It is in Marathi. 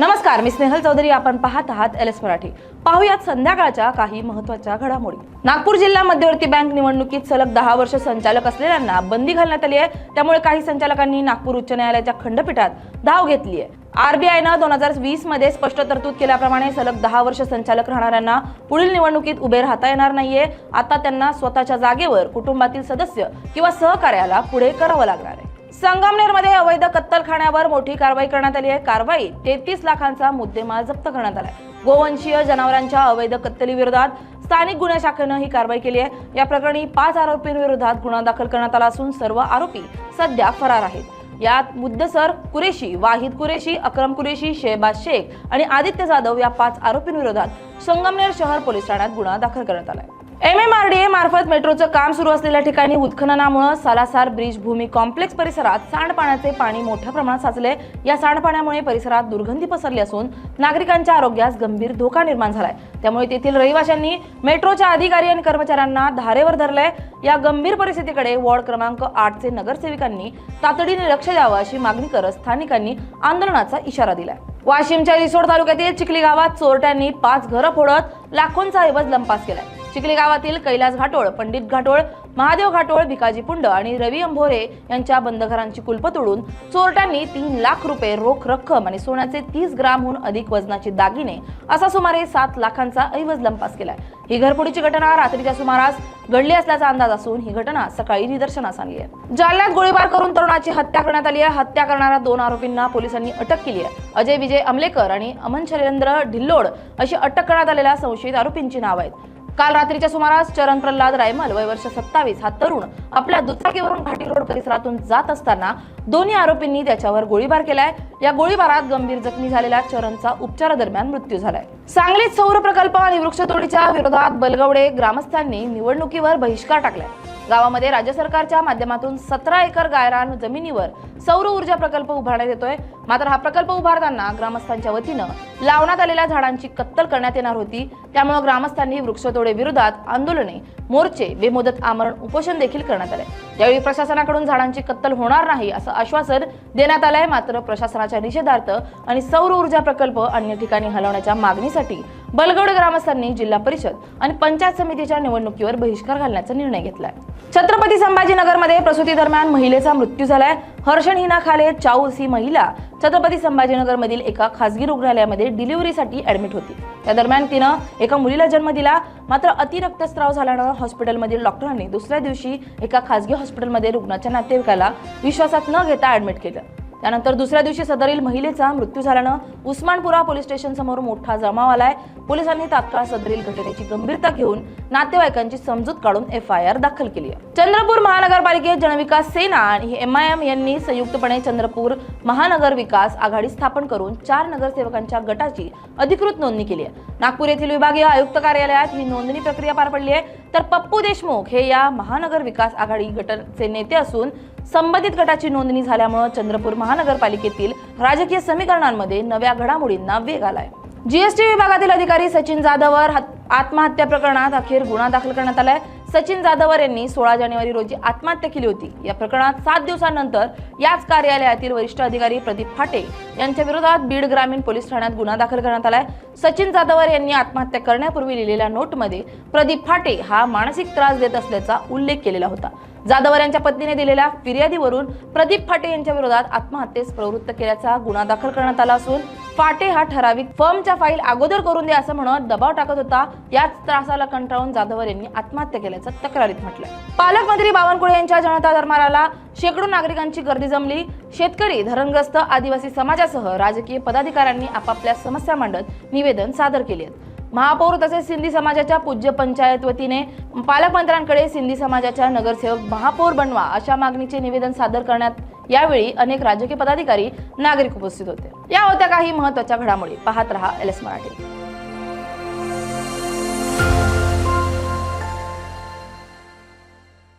नमस्कार मी स्नेहल चौधरी. आपण पाहत आहात एल एस मराठी. पाहूयात संध्याकाळच्या काही महत्त्वाच्या घडामोडी. नागपूर जिल्हा मध्यवर्ती बँक निवडणुकीत सलग दहा वर्ष संचालक असलेल्यांना बंदी घालण्यात आली आहे. त्यामुळे काही संचालकांनी नागपूर उच्च न्यायालयाच्या खंडपीठात धाव घेतली आहे. आरबीआयनं दोन हजार वीसमध्ये स्पष्ट तरतूद केल्याप्रमाणे सलग दहा वर्ष संचालक राहणाऱ्यांना पुढील निवडणुकीत उभे राहता येणार नाहीये. आता त्यांना स्वतःच्या जागेवर कुटुंबातील सदस्य किंवा सहकार्याला पुढे करावं लागणार आहे. संगमनेरमध्ये अवैध कत्तलखान्यावर मोठी कारवाई करण्यात आली आहे. कारवाई तेहतीस लाखांचा मुद्देमाल जप्त करण्यात आलाय गोवंशीय जनावरांच्या अवैध कत्तलीविरोधात स्थानिक गुन्हे शाखेनं ही कारवाई केली आहे. या प्रकरणी पाच आरोपींविरोधात गुन्हा दाखल करण्यात आला असून सर्व आरोपी सध्या फरार आहेत. यात मुद्दसर कुरेशी वाहिद कुरेशी अक्रम कुरेशी शेहबाज शेख आणि आदित्य जाधव या पाच आरोपींविरोधात संगमनेर शहर पोलीस ठाण्यात गुन्हा दाखल करण्यात आलाय M M R D A मार्फत मेट्रोचं काम सुरू असलेल्या ठिकाणी उत्खननामुळे सालासार ब्रिज भूमी कॉम्प्लेक्स परिसरात सांडपाण्याचे पाणी मोठ्या प्रमाणात साचले. या सांडपाण्यामुळे परिसरात दुर्गंधी पसरली असून नागरिकांच्या आरोग्यास गंभीर धोका निर्माण झालाय. त्यामुळे तेथील रहिवाशांनी मेट्रोच्या अधिकारी आणि कर्मचाऱ्यांना धारेवर धरलंय. या गंभीर परिस्थितीकडे वॉर्ड क्रमांक आठचे नगरसेविकांनी तातडीने लक्ष द्यावं अशी मागणी करत स्थानिकांनी आंदोलनाचा इशारा दिलाय. वाशिमच्या रिसोड तालुक्यातील चिखली गावात चोरट्यांनी पाच घरं फोडत लाखोंचा ऐवज लंपास केलाय. चिखली गावातील कैलास घाटोळ पंडित घाटोळ महादेव घाटोळ भिकाजी पुंड आणि रवी अंभोरे यांच्या बंदघरांची कुलप तोडून चोरट्यांनी तीन लाख रुपये रोख रक्कम आणि सोन्याचे तीस ग्रामहून अधिक वजनाचे दागिने असा सुमारे सात लाखांचा ऐवज लंपास केलाय. ही घरफोडीची घटना रात्रीच्या सुमारास घडली असल्याचा अंदाज असून ही घटना सकाळी निदर्शनास आली आहे. जालन्यात गोळीबार करून तरुणाची हत्या करण्यात आली आहे. हत्या करणाऱ्या दोन आरोपींना पोलिसांनी अटक केली आहे. अजय विजय अमलेकर आणि अमन शैलेंद्र ढिल्लोड अशी अटक करण्यात आलेल्या संशयित आरोपींची नाव आहेत. काल रात्रीच्या सुमारास चरण प्रल्हाद रायमल वय वर्ष सत्तावीस हा तरुण आपल्या दुचाकीवरून घाटी रोड परिसरातून जात असताना दोन्ही आरोपींनी त्याच्यावर गोळीबार केलाय. या गोळीबारात गंभीर जखमी झालेल्या चरणचा उपचारादरम्यान मृत्यू झालाय. सांगलीत सौर प्रकल्प आणि वृक्षतोडीच्या विरोधात बलगवडे ग्रामस्थांनी निवडणुकीवर बहिष्कार टाकलाय. गावामध्ये राज्य सरकारच्या माध्यमातून सतरा एकर गायरान जमिनीवर सौर ऊर्जा प्रकल्प उभारण्यात येतोय. मात्र हा प्रकल्प उभारताना ग्रामस्थांच्या वतीनं लावण्यात आलेल्या झाडांची कत्तल करण्यात येणार होती. त्यामुळे ग्रामस्थांनी वृक्षतोडे विरोधात आंदोलने मोर्चे बेमुदत आमरण उपोषण देखील करण्यात आले. यावेळी प्रशासनाकडून झाडांची कत्तल होणार नाही असं आश्वासन देण्यात आलंय. मात्र प्रशासनाच्या निषेधार्थ आणि सौर ऊर्जा प्रकल्प अन्य ठिकाणी हलवण्याच्या मागणीसाठी बलगड ग्रामस्थांनी जिल्हा परिषद आणि पंचायत समितीच्या निवडणुकीवर बहिष्कार घालण्याचा निर्णय घेतलाय. छत्रपती संभाजीनगरमध्ये प्रसूती दरम्यान महिलेचा मृत्यू झालाय. हर्षण हिना खाले चाऊस ही महिला छत्रपती संभाजीनगर मधील एका खासगी रुग्णालयामध्ये डिलिव्हरीसाठी ऍडमिट होती. त्या दरम्यान तिनं एका मुलीला जन्म दिला. मात्र अतिरक्तस्राव झाल्यानं हॉस्पिटलमधील डॉक्टरांनी दुसऱ्या दिवशी एका खासगी हॉस्पिटलमध्ये रुग्णाच्या नातेवाईकाला विश्वासात न घेता ऍडमिट केलं. त्यानंतर दुसऱ्या दिवशी सदरील महिलेचा मृत्यू झाल्यानं उस्मानपुरा पोलीस स्टेशन समोर मोठा जमाव आलाय. पोलिसांनी तात्काळ सदरील घटनेची गंभीरता घेऊन नातेवाईकांची समजूत काढून एफ आय आर दाखल केली आहे. चंद्रपूर महानगरपालिकेत जनविकास सेना आणि एम आय एम यांनी संयुक्तपणे चंद्रपूर महानगर विकास आघाडी स्थापन करून चार नगरसेवकांच्या गटाची अधिकृत नोंदणी केली आहे. नागपूर येथील विभागीय आयुक्त कार्यालयात ही नोंदणी प्रक्रिया पार पडली आहे. तर पप्पू देशमुख हे या महानगर विकास आघाडी गटाचे नेते असून संबंधित गटाची नोंदणी झाल्यामुळे चंद्रपूर महानगरपालिकेतील राजकीय समीकरणांमध्ये नव्या घडामोडींना वेग आलाय. जीएसटी विभागातील अधिकारी सचिन जाधवर आत्महत्या प्रकरणात अखेर गुन्हा दाखल करण्यात आलाय. सचिन जाधवर यांनी सोळा जानेवारी रोजी आत्महत्या केली होती. या प्रकरणात सात दिवसांनंतर याच कार्यालयातील वरिष्ठ अधिकारी प्रदीप फाटे यांच्या विरोधात बीड ग्रामीण पोलीस ठाण्यात गुन्हा दाखल करण्यात आलाय. सचिन जाधवर यांनी आत्महत्या करण्यापूर्वी लिहिलेल्या नोटमध्ये प्रदीप फाटे हा मानसिक त्रास देत असल्याचा उल्लेख केलेला होता. जाधवर यांच्या पत्नीने दिलेल्या फिर्यादीवरून प्रदीप फाटे यांच्या विरोधात आत्महत्येस प्रवृत्त केल्याचा गुन्हा दाखल करण्यात आला असून फाटे हा ठराविक फर्मच्या फाईल अगोदर करून दे असं म्हणत दबाव टाकत होता. याच त्रासाला कंटाळून जाधवर यांनी आत्महत्या केल्याचं तक्रारीत म्हटलं पालकमंत्री बावनकुळे यांच्या जनता दरबाराला शेकडो नागरिकांची गर्दी जमली. शेतकरी धरणग्रस्त आदिवासी समाजासह राजकीय पदाधिकाऱ्यांनी आपापल्या समस्या मांडत निवेदन सादर केले आहेत. महापौर तसेच सिंधी समाजाच्या पूज्य पंचायत वतीने पालकमंत्र्यांकडे सिंधी समाजाच्या नगरसेवक महापौर बनवा अशा मागणीचे निवेदन सादर करण्यात यावेळी अनेक राजकीय पदाधिकारी नागरिक उपस्थित होते. या होत्या काही महत्त्वाच्या घडामोडी. पाहत रहा एल एस मराठी.